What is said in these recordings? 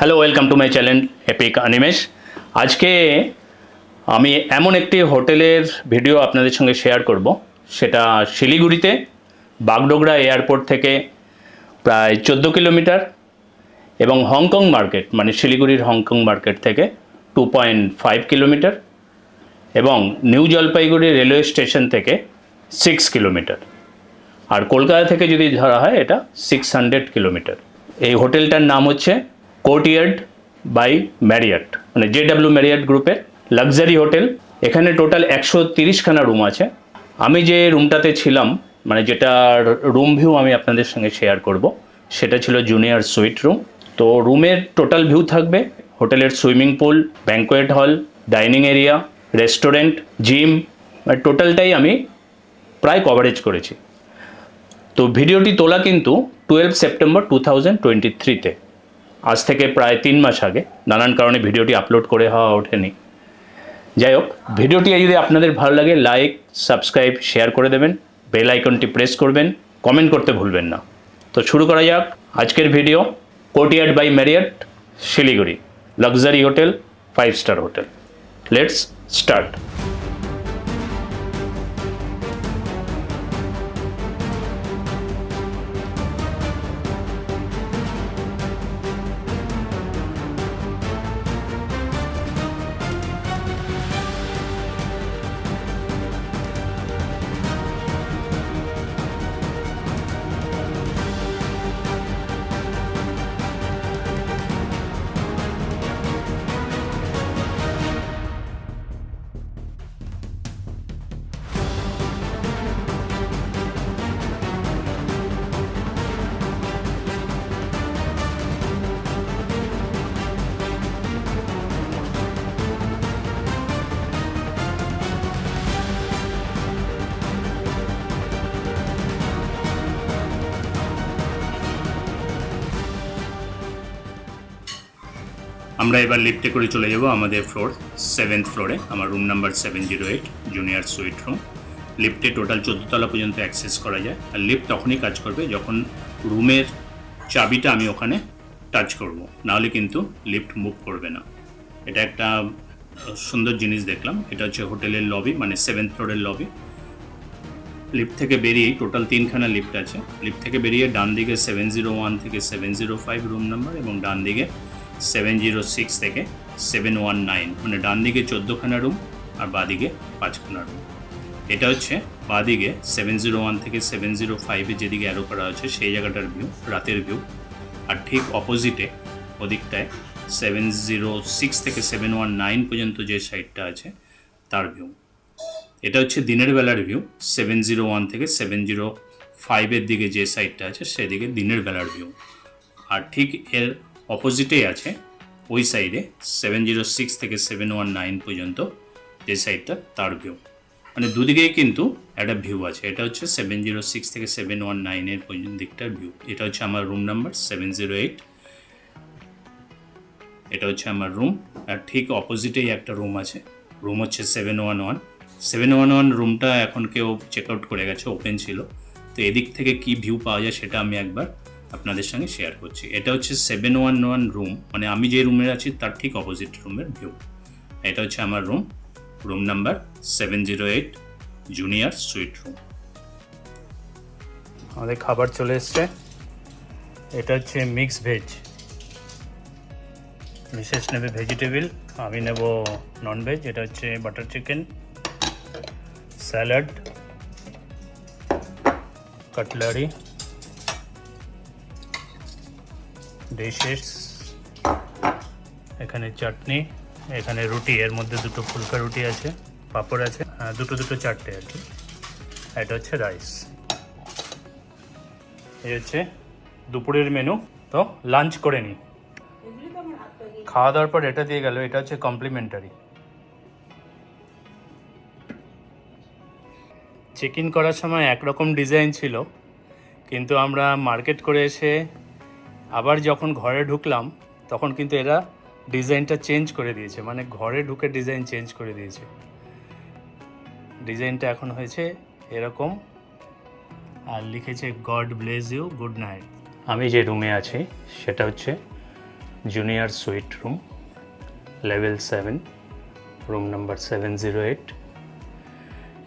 Hello welcome to my channel epic Animesh আজকে আমি এমন একটি হোটেলের ভিডিও আপনাদের সঙ্গে শেয়ার করব। সেটা শিলিগুড়িতে, বাগডোগরা এয়ারপোর্ট থেকে প্রায় চোদ্দ কিলোমিটার এবং হংকং মার্কেট মানে শিলিগুড়ির হংকং মার্কেট থেকে টু পয়েন্ট ফাইভ কিলোমিটার এবং নিউ জলপাইগুড়ি রেলওয়ে স্টেশন থেকে সিক্স কিলোমিটার। আর কলকাতা থেকে যদি ধরা হয়, এটা সিক্স হান্ড্রেড কিলোমিটার। এই হোটেলটার নাম হচ্ছে কোর্টিয়ার্ড বাই ম্যারিয়াট মানে জে ডাব্লিউ ম্যারিয়াট গ্রুপের লাক্সারি হোটেল এখানে টোটাল একশো তিরিশখানা রুম আছে। আমি যে রুমটাতে ছিলাম মানে যেটার রুম ভিউ আমি আপনাদের সঙ্গে শেয়ার করব, সেটা ছিল জুনিয়র সুইট রুম তো রুমের টোটাল ভিউ থাকবে হোটেলের swimming pool banquet hall dining area restaurant gym টোটালটাই আমি প্রায় কভারেজ করেছি। তো ভিডিওটি তোলা কিন্তু twelve September two thousand twenty থ্রিতে আজ থেকে প্রায় তিন মাস আগে নানান কারণে ভিডিওটি আপলোড করে হওয়া ওঠেনি। যাই হোক ভিডিওটি যদি আপনাদের ভালো লাগে লাইক সাবস্ক্রাইব শেয়ার করে দেবেন বেল আইকনটি প্রেস করবেন কমেন্ট করতে ভুলবেন না। তো শুরু করা যাক আজকের video courtyard by Marriott Siliguri luxury hotel five star hotel let's start আমরা এবার লিফটে করে চলে যাব আমাদের ফ্লোর সেভেন্থ ফ্লোরে আমার room number seven zero eight junior suite room লিফটে টোটাল চোদ্দোতলা পর্যন্ত অ্যাক্সেস করা যায়। আর লিফট তখনই কাজ করবে যখন রুমের চাবিটা আমি ওখানে টাচ করব। নাহলে কিন্তু লিফট মুভ করবে না। এটা একটা সুন্দর জিনিস দেখলাম। এটা হচ্ছে হোটেলের লবি মানে সেভেন্থ ফ্লোরের লবি লিফট থেকে বেরিয়েই টোটাল তিনখানা লিফট আছে। লিফট থেকে বেরিয়ে ডান দিকে সেভেন জিরো ওয়ান থেকে seven zero five room number এবং ডান দিকে সেভেন জিরো সিক্স থেকে সেভেন ওয়ান নাইন মানে ডান দিকে চোদ্দোখানা রুম আর বাদিকে পাঁচখানা রুম এটা হচ্ছে বাদিকে সেভেন জিরো ওয়ান থেকে সেভেন জিরো ফাইভে যেদিকে অ্যারো করা আছে সেই জায়গাটার ভিউ রাতের ভিউ আর ঠিক অপোজিটে ওদিকটায় সেভেন জিরো সিক্স থেকে সেভেন ওয়ান নাইন পর্যন্ত যে সাইডটা আছে, তার ভিউ এটা হচ্ছে দিনের বেলার ভিউ সেভেন জিরো ওয়ান থেকে সেভেন জিরো ফাইভের দিকে যে সাইডটা আছে, সেদিকে দিনের বেলার ভিউ আর ঠিক এর অপোজিটেই আছে, ওই সাইডে সেভেন জিরো সিক্স থেকে সেভেন ওয়ান নাইন পর্যন্ত যে সাইডটা তার ভিউ মানে দুদিকেই কিন্তু একটা ভিউ আছে, এটা হচ্ছে সেভেন জিরো সিক্স থেকে সেভেন ওয়ান নাইনের পর্যন্ত দিকটার ভিউ এটা হচ্ছে আমার room number seven zero eight এটা হচ্ছে আমার রুম আর ঠিক অপোজিটেই একটা রুম আছে রুম হচ্ছে seven one one seven one one রুমটা এখন কেউ চেক আউট করে গেছে ওপেন ছিল। তো এদিক থেকে কি ভিউ পাওয়া যায় সেটা আমি একবার আপনাদের সঙ্গে শেয়ার করছি। এটা হচ্ছে সেভেন ওয়ান ওয়ান রুম মানে আমি যে রুমে আছি তার ঠিক অপোজিট রুমের ভিউ এটা হচ্ছে আমার room room number seven zero eight junior suite room আমাদের খাবার চলে এসছে। এটা হচ্ছে মিক্স ভেজ মিসেস নেবে ভেজিটেবল আমি নেব নন ভেজ এটা হচ্ছে butter chicken salad cutlery dishes এখানে চাটনি, এখানে রুটি, এর মধ্যে দুটো ফুলকা রুটি আছে, পাঁপড় আছে দুটো দুটো চারটে আর কি। এটা হচ্ছে রাইস এই হচ্ছে দুপুরের মেনু তো লাঞ্চ করে নিই খাওয়া দাওয়ার পর এটা দিয়ে গেল, এটা হচ্ছে কমপ্লিমেন্টারি চেক ইন করার সময় একরকম ডিজাইন ছিল, কিন্তু আমরা মার্কেট করে এসে আবার যখন ঘরে ঢুকলাম, তখন কিন্তু এরা ডিজাইনটা চেঞ্জ করে দিয়েছে। মানে ঘরে ঢুকে ডিজাইন চেঞ্জ করে দিয়েছে। ডিজাইনটা এখন হয়েছে এরকম। আর লিখেছে God bless you good night আমি যে রুমে আছি, সেটা হচ্ছে junior suite room level seven room number seven zero eight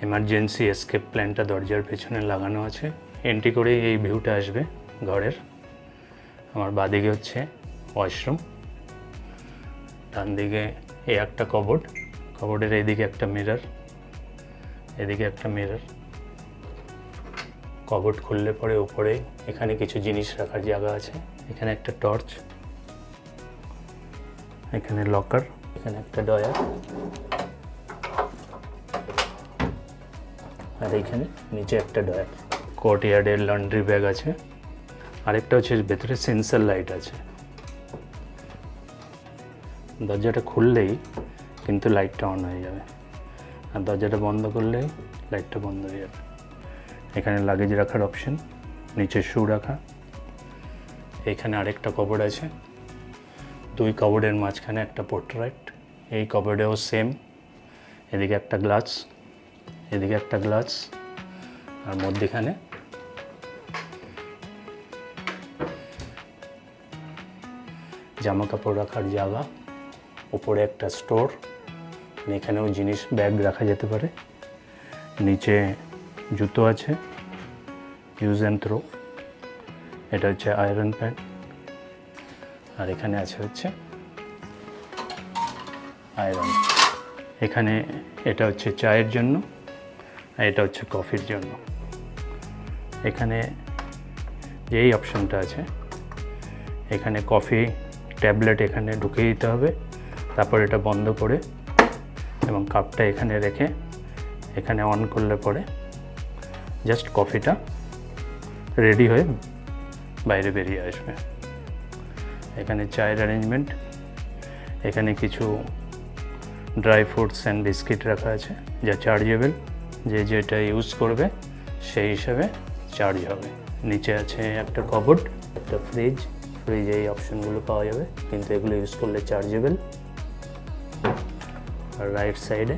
emergency escape প্ল্যানটা দরজার পেছনে লাগানো আছে। এন্ট্রি করেই এই ভিউটা আসবে ঘরের। আমার বাদিকে হচ্ছে ওয়াশরুম ডান দিকে এই একটা কবোর্ড কবোর্ডের এইদিকে একটা মিরর এদিকে একটা মিরর কবোর্ড খুললে পরে উপরে এখানে কিছু জিনিস রাখার জায়গা আছে, এখানে একটা টর্চ এখানে লকার এখানে একটা ডয়ার আর এইখানে নিচে একটা ডয়ার কোর্ট ইয়ার্ডের লন্ড্রি ব্যাগ আছে। আরেকটা হচ্ছে ভেতরে সেন্সার লাইট আছে। দরজাটা খুললেই কিন্তু লাইটটা অন হয়ে যাবে। আর দরজাটা বন্ধ করলেই লাইটটা বন্ধ হয়ে যাবে। এখানে লাগেজ রাখার অপশন নিচে শু রাখা। এখানে আরেকটা কবর্ড আছে। দুই কবর্ডের মাঝখানে একটা পোর্ট্রাইট এই কবর্ডেও সেম এদিকে একটা গ্লাস এদিকে একটা গ্লাস আর মধ্যেখানে জামা কাপড় রাখার জায়গা উপরে একটা স্টোর, এখানেও জিনিস, ব্যাগ রাখা যেতে পারে। নিচে জুতো আছে ইউজ অ্যান্ড থ্রো এটা হচ্ছে আয়রন প্যাড আর এখানে আছে হচ্ছে আয়রন এখানে এটা হচ্ছে চায়ের জন্য, আর এটা হচ্ছে কফির জন্য। এখানে যেই অপশনটা আছে, এখানে কফি ট্যাবলেট এখানে ঢুকিয়ে দিতে হবে। তারপর এটা বন্ধ করে এবং কাপটা এখানে রেখে এখানে অন করলে পরে জাস্ট কফিটা রেডি হয়ে বাইরে বেরিয়ে আসবে। এখানে চায়ের অ্যারেঞ্জমেন্ট এখানে কিছু ড্রাই ফ্রুটস অ্যান্ড বিস্কিট রাখা আছে যা চার্জেবল যে যেটা ইউজ করবে সেই হিসাবে চার্জ হবে। নিচে আছে একটা কবোর্ড একটা ফ্রিজ ফ্রিজে এই অপশনগুলো পাওয়া যাবে, কিন্তু এগুলো ইউজ করলে চার্জেবল আর রাইট সাইডে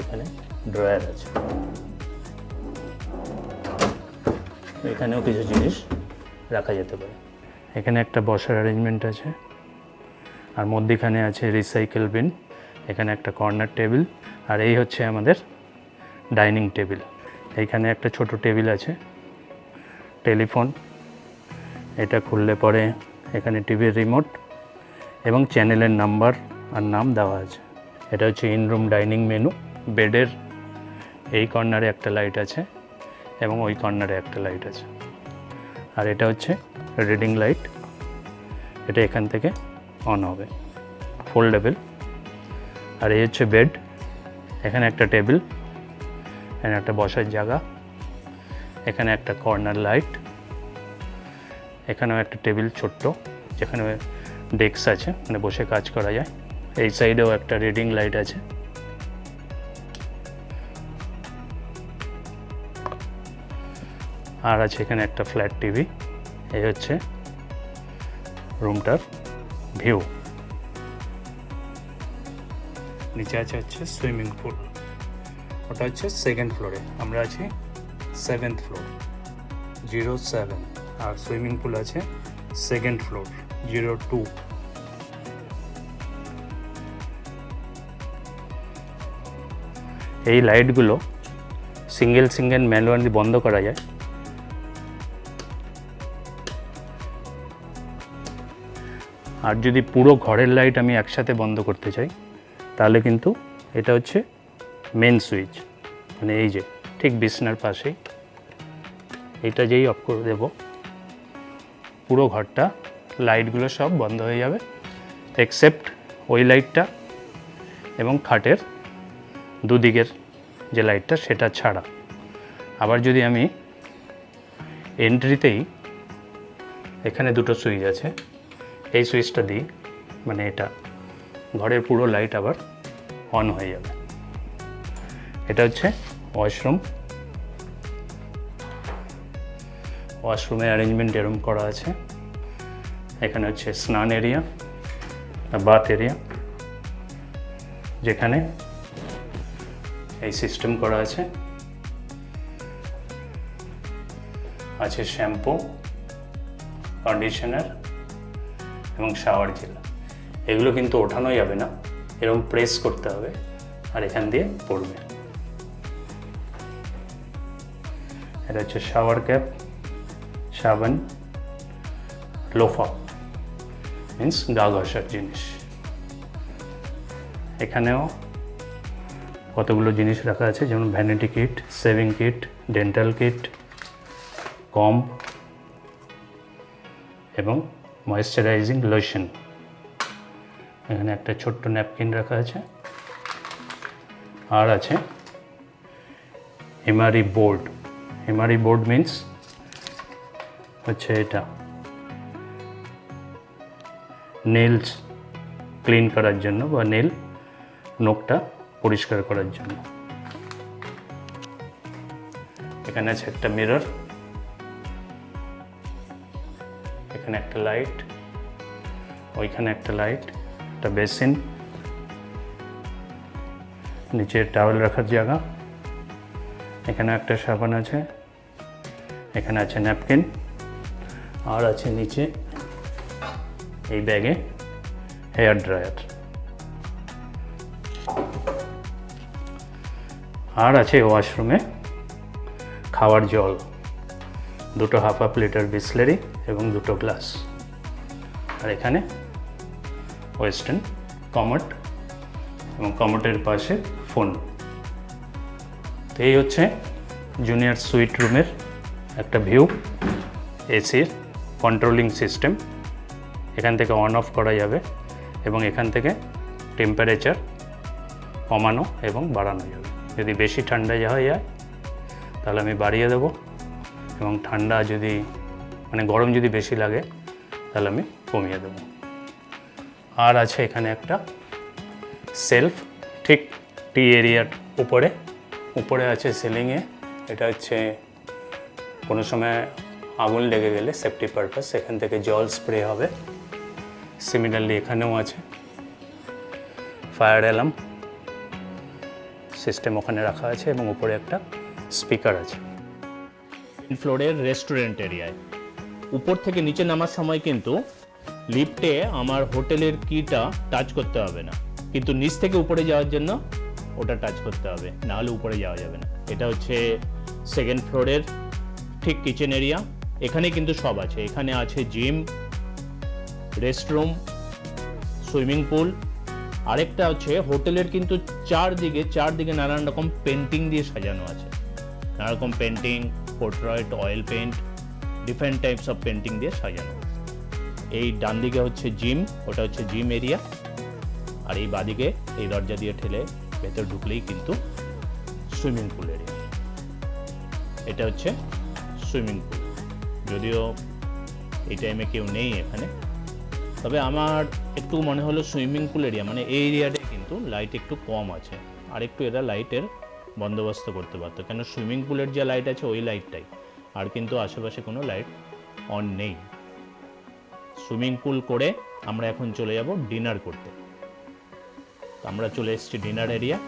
এখানে ড্রয়ার আছে। এখানেও কিছু জিনিস রাখা যেতে পারে। এখানে একটা বসার অ্যারেঞ্জমেন্ট আছে, আর মধ্যিখানে আছে রিসাইকেল বিন এখানে একটা কর্নার টেবিল আর এই হচ্ছে আমাদের ডাইনিং টেবিল এইখানে একটা ছোট টেবিল আছে টেলিফোন এটা খুললে পরে এখানে টিভির রিমোট এবং চ্যানেলের নাম্বার আর নাম দেওয়া আছে। এটা হচ্ছে ইনরুম ডাইনিং মেনু বেডের এই কর্নারে একটা লাইট আছে এবং ওই কর্নারে একটা লাইট আছে। আর এটা হচ্ছে রিডিং লাইট এটা এখান থেকে অন হবে। ফোল্ডেবল আর এই হচ্ছে বেড এখানে একটা টেবিল এখানে একটা বসার জায়গা। এখানে একটা কর্নার লাইট এখানেও একটা টেবিল ছোট্ট যেখানে ডেস্ক আছে মানে বসে কাজ করা যায়। এই সাইডেও একটা রিডিং লাইট আছে। আর আছে এখানে একটা ফ্ল্যাট টিভি। এই হচ্ছে রুমটার ভিউ। নিচে আছে হচ্ছে সুইমিং পুল। ওটা হচ্ছে সেকেন্ড ফ্লোরে। আমরা আছি সেভেন্থ ফ্লোর, জিরো সেভেন। আর সুইমিং পুল আছে সেকেন্ড ফ্লোর, জিরো টু। এই লাইটগুলো সিঙ্গেল সিঙ্গেল ম্যানুয়ালি বন্ধ করা যায়। আর যদি পুরো ঘরের লাইট আমি একসাথে বন্ধ করতে চাই, তাহলে কিন্তু এটা হচ্ছে মেন সুইচ মানে এই যে, ঠিক বিছনার পাশেই। এটা যেই অফ করে দেব পুরো ঘরটা, লাইটগুলো সব বন্ধ হয়ে যাবে এক্সেপ্ট ওই লাইটটা এবং খাটের দুদিকের যে লাইটটা সেটা ছাড়া। আবার যদি আমি এন্ট্রিতেই এখানে দুটো সুইচ আছে, এই সুইচটা দিই মানে এটা, ঘরের পুরো লাইট আবার অন হয়ে যাবে। এটা হচ্ছে ওয়াশরুম ওয়াশরুমের অ্যারেঞ্জমেন্ট এরম করা আছে। এখানে হচ্ছে স্নান এরিয়া বাথ এরিয়া যেখানে এই সিস্টেম করা আছে। আছে শ্যাম্পু কন্ডিশনার এবং শাওয়ার জেল এগুলো কিন্তু ওঠানো যাবে না এরকম প্রেস করতে হবে আর এখান দিয়ে পড়বে। এটা হচ্ছে শাওয়ার ক্যাপ সাবান লোফা মিন্স গা ঘষার জিনিস। এখানেও কতগুলো জিনিস রাখা আছে, যেমন vanity kit shaving kit dental kit comb এবং ময়েশ্চারাইজিং লোশন এখানে একটা ছোট্ট ন্যাপকিন রাখা আছে। আর আছে হিমারি বোর্ড হিমারি বোর্ড মিন্স হচ্ছে এটা। নেলস ক্লিন করার জন্য বা নেল নখটা পরিষ্কার করার জন্য। এখানে আছে একটা মিরর এখানে একটা লাইট ওইখানে একটা লাইট একটা বেসিন নিচে টাওয়েল রাখার জায়গা। এখানে একটা সাবান আছে। এখানে আছে ন্যাপকিন আর আছে নিচে এই ব্যাগে হেয়ার ড্রায়ার। আর আছে ওয়াশরুমে খাওয়ার জল। দুটো হাফ হাফ লিটার বিসলেরি এবং দুটো গ্লাস। আর এখানে ওয়েস্টার্ন কমট এবং কমটের পাশে ফোন। তো এই হচ্ছে জুনিয়র সুইট রুমের একটা ভিউ, এসির কন্ট্রোলিং সিস্টেম এখান থেকে অন অফ করা যাবে এবং এখান থেকে টেম্পারেচার কমানো এবং বাড়ানো যাবে। যদি বেশি ঠান্ডা যাওয়া যায়, তাহলে আমি বাড়িয়ে দেবো এবং ঠান্ডা যদি মানে গরম যদি বেশি লাগে, তাহলে আমি কমিয়ে দেবো। আর আছে এখানে একটা সেলফ ঠিক টি এরিয়ার উপরে উপরে আছে সিলিংয়ে এটা হচ্ছে কোনো সময় আগুন লেগে গেলে সেফটি পারপাস এখান থেকে জল স্প্রে হবে। সিমিলারলি এখানেও আছে। ফায়ার অ্যালার্ম সিস্টেম ওখানে রাখা আছে এবং উপরে একটা স্পিকার আছে। ফ্লোরের রেস্টুরেন্ট এরিয়ায় উপর থেকে নিচে নামার সময় কিন্তু লিফটে আমার হোটেলের কিটা টাচ করতে হবে না। কিন্তু নিচ থেকে উপরে যাওয়ার জন্য ওটা টাচ করতে হবে না হলে উপরে যাওয়া যাবে না। এটা হচ্ছে সেকেন্ড ফ্লোরের ঠিক কিচেন এরিয়া এখানে কিন্তু সব আছে। এখানে আছে জিম রেস্টরুম সুইমিং পুল আরেকটা হচ্ছে হোটেলের কিন্তু চারদিকে চারদিকে নানান রকম পেন্টিং দিয়ে সাজানো আছে। নানা রকম painting portrait oil paint different types of painting দিয়ে সাজানো এই ডান দিকে হচ্ছে জিম ওটা হচ্ছে জিম এরিয়া আর এই বাদিকে এই দরজা দিয়ে ঠেলে ভেতর ঢুকলেই কিন্তু সুইমিং পুল এরিয়া এটা হচ্ছে সুইমিং পুল যদিও এই টাইমে কেউ নেই এখানে। তবে আমার একটু মনে হলো সুইমিং পুল এরিয়া মানে এই এরিয়াটায় কিন্তু লাইট একটু কম আছে। আর একটু এরা লাইটের বন্দোবস্ত করতে পারতো। কেন সুইমিং পুলের যে লাইট আছে, ওই লাইটটাই আর কিন্তু আশেপাশে কোনো লাইট অন নেই। সুইমিং পুল করে আমরা এখন চলে যাব ডিনার করতে। আমরা চলে এসেছি ডিনার এরিয়া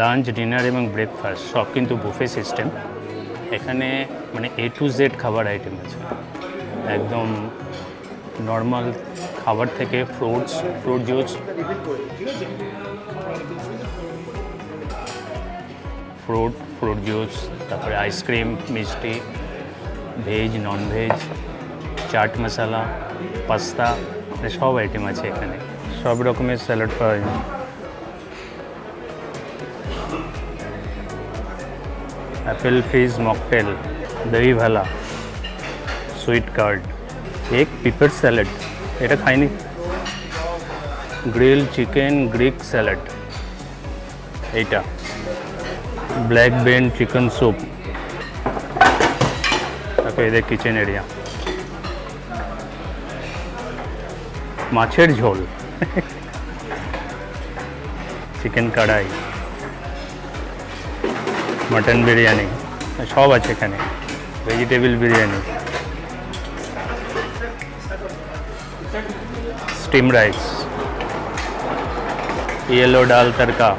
লাঞ্চ ডিনার এবং ব্রেকফাস্ট সব কিন্তু বুফে সিস্টেম এখানে মানে এ টু জেড খাবার আইটেম আছে। একদম নর্মাল খাবার থেকে fruits fruit juice fruit fruit juice তারপরে আইসক্রিম মিষ্টি veg non veg chaat masala pasta সব আইটেম আছে এখানে। সব রকমের স্যালাড পাওয়া যায়। Apple fizz mocktail dahi bhalla sweet curd এক পিপার স্যালাড এটা খাইনি গ্রিল চিকেন গ্রিক স্যালাড এইটা ব্ল্যাক বেন চিকেন স্যুপ তারপর এদের কিচেন এরিয়া মাছের ঝোল চিকেন কড়াই মটন বিরিয়ানি সব আছে এখানে vegetable biryani steam rice yellow dal tadka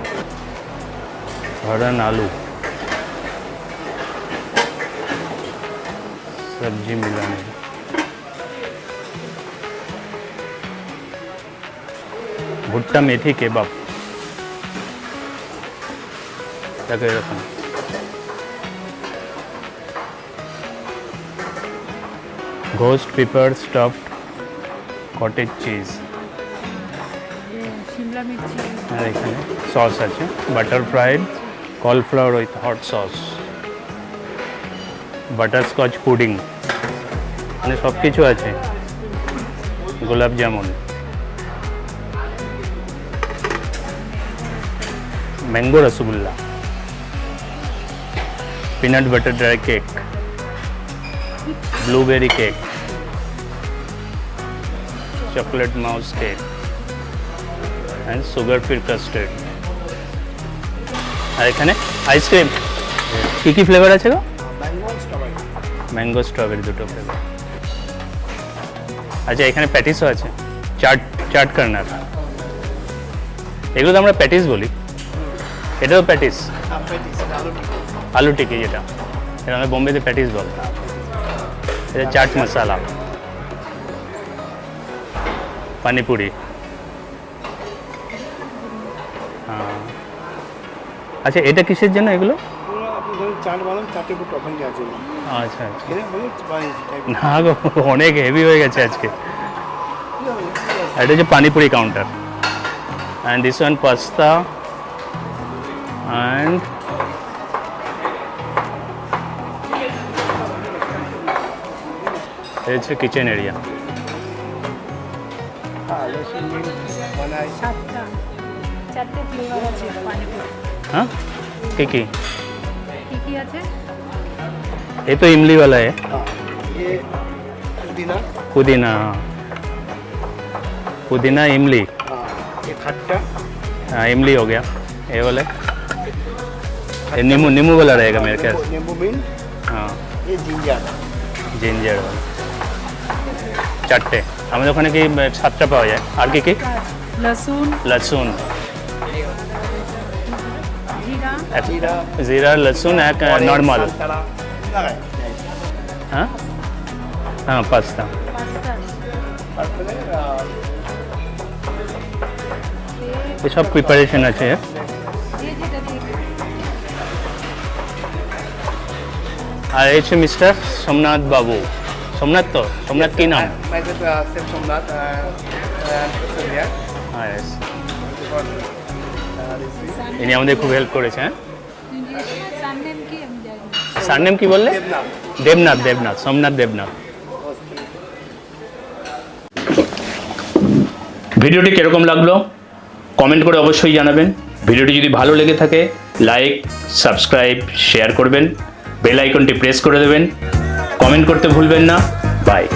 हरन आलू सब्जी मिलाने ভুট্টা মেথি কেবাব দেখো এরকম ghost pepper stuffed cottage cheese আর এখানে সস আছে butter fried cauliflower with hot sauce butterscotch pudding মানে সব কিছু আছে gulab jamun mango rasgulla peanut butter dry cake blueberry cake chocolate mousse cake and sugar free custard আর এখানে ice cream কী কী ফ্লেভার আছে গো? ম্যাঙ্গো স্ট্রবেরি দুটো ফ্লেভার আচ্ছা এখানে প্যাটিসও আছে। চাট চাট কর্নার। এগুলো তো আমরা প্যাটিস বলি। এটাও প্যাটিস আলু টিকি। যেটা। এটা আমরা বোম্বেতে প্যাটিস বল। এটা চাট মশালা। পানিপুরি। হ্যাঁ। আচ্ছা এটা কিসের জন্য এগুলো? আচ্ছা আচ্ছা। type না গো অনেক হেভি হয়ে গেছে আজকে। এটা হচ্ছে panipuri counter and this one pasta and হচ্ছে কিচেন এরিয়া হ্যাঁ কি কি কী কী আছে ये तो इमली वाला है हाँ ये पुदीना पुदीना हाँ। पुदीना इमली हाँ ये खट्टा हाँ इमली हो गया ये वाला ये नींबू नींबू वाला रहेगा मेरे ख्याल से नींबू मिल हाँ ये जिंजर জিঞ্জার वाला চারটে। আমাদের ওখানে কি সাতটা পাওয়া যায়। আর কি কি? লসুন। লসুন। জিরা। লসুন এক নর্মাল। হ্যাঁ? হ্যাঁ পাস্তা। এসব প্রিপারেশন আছে হ্যাঁ? আর এসে মিস্টার সোমনাথ বাবু। সোমনাথ তো? সোমনাথ কি নাম? Ah, ইনি আমাদের খুব হেল্প করেছে হ্যাঁ? সার নেম কি বললে? দেবনাথ। দেবনাথ সোমনাথ দেবনাথ। ভিডিওটি কীরকম লাগল? কমেন্ট করে অবশ্যই জানাবেন। ভিডিওটি যদি ভালো লেগে থাকে লাইক সাবস্ক্রাইব শেয়ার করবেন। বেল আইকনটি প্রেস করে দেবেন। কমেন্ট করতে ভুলবেন না। বাই।